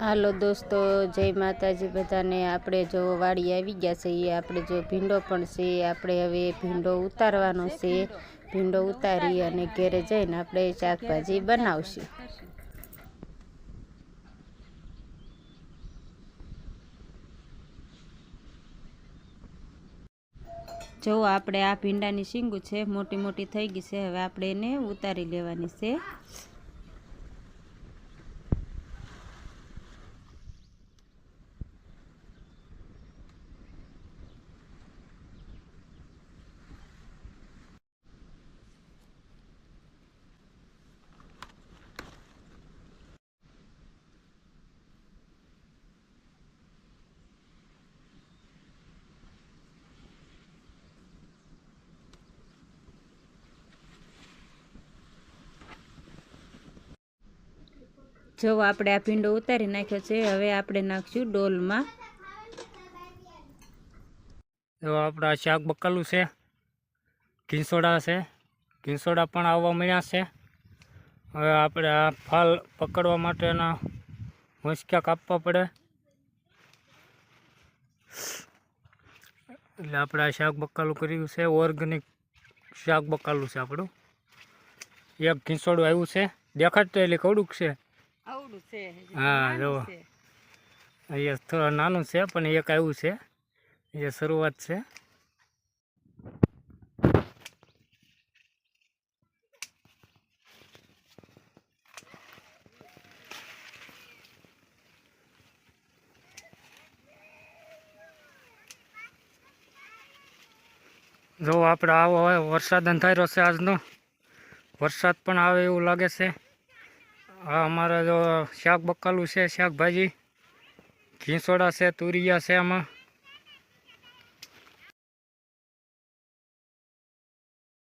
હાલો દોસ્તો, જય માતાજી. બધાને આપણે જો વાડી આવી ગયા છે, એ આપણે જો ભીંડો પણ છે, આપણે હવે ભીંડો ઉતારવાનો છે. ભીંડો ઉતારી અને ઘેરે જઈને આપણે શાકભાજી બનાવશું. જો આપણે આ ભીંડાની શીંગું છે, મોટી મોટી થઈ ગઈ છે, હવે આપણે એને ઉતારી લેવાની છે. જો આપણે આ ભીંડો ઉતારી નાખ્યો છે, હવે આપણે નાખશું ડોલમાં. જો આપણા શાક બકાલું છે, ઘીંસોડા છે, ઘીંસોડા પણ આવવા મળ્યા છે. હવે આપણે આ ફાલ પકડવા માટેના હોંચક્યા કાપવા પડે. એટલે આપણે આ શાક બકાલું કર્યું છે, ઓર્ગેનિક શાક બકાલું છે આપણું. એક ઘીંસોડું આવ્યું છે, દેખાડતો એટલે કવડુંક છે. હા જો. અહીંયા થોડું નાનું છે પણ એક આવ્યું છે. એ શરૂઆત છે. જો આપણે આવો હોય વરસાદ અંધાર્યો છે આજનો. વરસાદ પણ આવે એવું લાગે છે. આ અમારે જો શાક બકાલું છે શાકભાજી. ઘીસોડા છે તુરિયા છે આમાં.